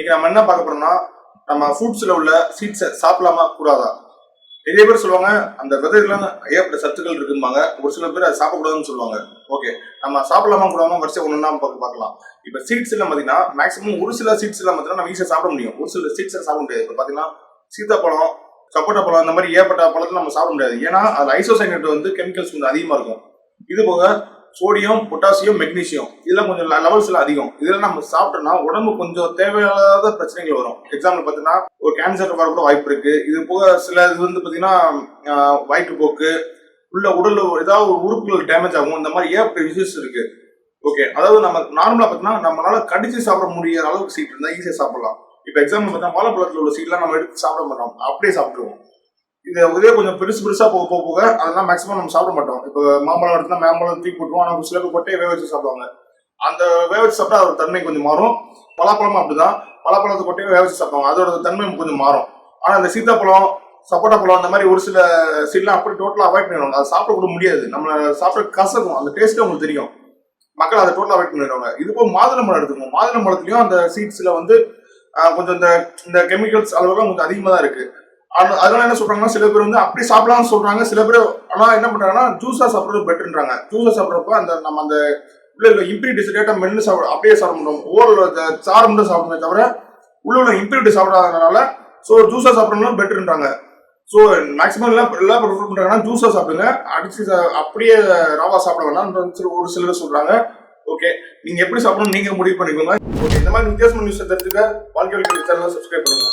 இன்னைக்கு நம்ம என்ன பார்க்க போறோம்னா நம்ம ஃப்ரூட்ஸ்ல உள்ள சீட்ஸை சாப்பிடலாமா? கூடாதா? நிறைய பேர் சொல்லுவாங்க அந்த விதைகள்லாம் ஏற்பட்ட சத்துக்கள் இருக்கும்பாங்க. ஒரு சில பேர் அதை சாப்பிடக்கூடாதுன்னு சொல்லுவாங்க. ஓகே நம்ம சாப்பிடலாமா கூடாமல் வரிசை ஒன்று பார்க்க பார்க்கலாம். இப்போ சீட்ஸ் எல்லாம் பார்த்தீங்கன்னா மேக்ஸிமம் ஒரு சில சீட்ஸ் எல்லாம் பார்த்தீங்கன்னா நம்ம ஈஸியாக சாப்பிட முடியும். ஒரு சில சீட்ஸை சாப்பிட முடியாது. இப்போ பார்த்தீங்கன்னா சீத்தாப்பழம் சப்போட்டா பழம் இந்த மாதிரி ஏற்பட்ட பழத்தை நம்ம சாப்பிட முடியாது. ஏன்னா அது ஐசோசைனேட் வந்து கெமிக்கல்ஸ் கொஞ்சம் அதிகமாக இருக்கும். இது போக சோடியம் பொட்டாசியம் மெக்னீசியம் இதெல்லாம் கொஞ்சம் லெவல்ஸ்ல அதிகம். இதெல்லாம் நம்ம சாப்பிட்டோம்னா உடம்பு கொஞ்சம் தேவையில்லாத பிரச்சனைகள் வரும். எக்ஸாம்பிள் பார்த்தீங்கன்னா ஒரு கேன்சர் வர கூட வாய்ப்பு இருக்கு. இது போக சில இது வந்து பார்த்தீங்கன்னா வயிற்றுப்போக்கு உள்ள உடல் ஒரு ஏதாவது ஒரு உறுப்புகள் டேமேஜ் ஆகும். இந்த மாதிரி ஏற்பட்ட விஷயஸ் இருக்கு. ஓகே அதாவது நம்ம நார்மலா பார்த்தீங்கன்னா நம்மளால கடிச்சு சாப்பிட முடியாத அளவுக்கு சீட் இருந்தால் ஈஸியாக சாப்பிடலாம். இப்போ எக்ஸாம்பிள் பார்த்தீங்கன்னா வாழைப்பழத்தில் உள்ள சீட்லாம் நம்ம எடுத்து சாப்பிட மாட்டோம். அப்படியே சாப்பிடுவோம் இது இதே கொஞ்சம் பெருசு பெருசா போக போக போக அதெல்லாம் மேக்ஸிமம் நம்ம சாப்பிட மாட்டோம். இப்போ மாம்பழம் எடுத்தா மாம்பழம் தூக்கி போட்டுருவோம். ஆனால் சில பேர் வேக வச்சு சாப்பிடுவாங்க. அந்த வேக வச்சு சாப்பிட்டா அதோட தன்மை கொஞ்சம் மாறும். பலாப்பழமும் அப்படிதான். பலாப்பழத்தை கொட்டையை வேக வச்சு சாப்பிடுவாங்க. அதோட தன்மை கொஞ்சம் மாறும். ஆனால் இந்த சீத்தாப்பழம் சப்போட்டா பழம் அந்த மாதிரி ஒரு சில சீட்லாம் அப்படி டோட்டலாக அவாய்ட் பண்ணிடுவாங்க. அதை சாப்பிட கூட முடியாது. நம்ம சாப்பிட கசக்கும். அந்த டேஸ்ட்டே உங்களுக்கு தெரியும். மக்கள் அதை டோட்டலாக அவாய்ட் பண்ணிடுவாங்க. இது போக மாதுளம்பழம் எடுத்துக்கோங்க. மாதுளம்பழத்துலயும் அந்த சீட்ஸ்ல வந்து கொஞ்சம் இந்த இந்த கெமிக்கல்ஸ் அளவுலாம் கொஞ்சம் அதிகமாக தான் இருக்குது அதனால என்ன சொல்றாங்கன்னா சில பேர் வந்து அப்படி சாப்பிடலாம்னு சொல்றாங்க. சில பேர் ஆனா என்ன பண்றாங்கன்னா ஜூஸா சாப்பிடுறது பெட்டர்ன்றாங்க ஜூஸா சாப்பிட்றப்ப அந்த நம்ம அந்த உள்ள உள்ள இம்ப்யூரிட்டிஸ் டேட்டா மென்னு சாப்பிட அப்படியே சாப்பிட முடியும். ஓரல் சாறு மட்டும் சாப்பிடணுமே தவிர உள்ள உள்ள இம்ப்யூரிட்டி சாப்பிடாதனால ஸோ ஜூஸா சாப்பிடணும் பெட்டர்ன்றாங்க ஸோ மேக்ஸிமம் எல்லாம் எல்லாம் ப்ரிஃபர் பண்றாங்கன்னா ஜூஸா சாப்பிடுங்க. அடிச்சு சா- அப்படியே ராவா சாப்பிட வேணாம் சில ஒரு சிலர் சொல்றாங்க. ஓகே நீங்க எப்படி சாப்பிடணும் நீங்க முடிவு பண்ணிக்கோங்க. ஓகே இந்த மாதிரி வித்தியாசமான நியூஸ் தெரிஞ்சுக்க வாழ்க்கை சேனலை சப்ஸ்கிரைப் பண்ணுங்க.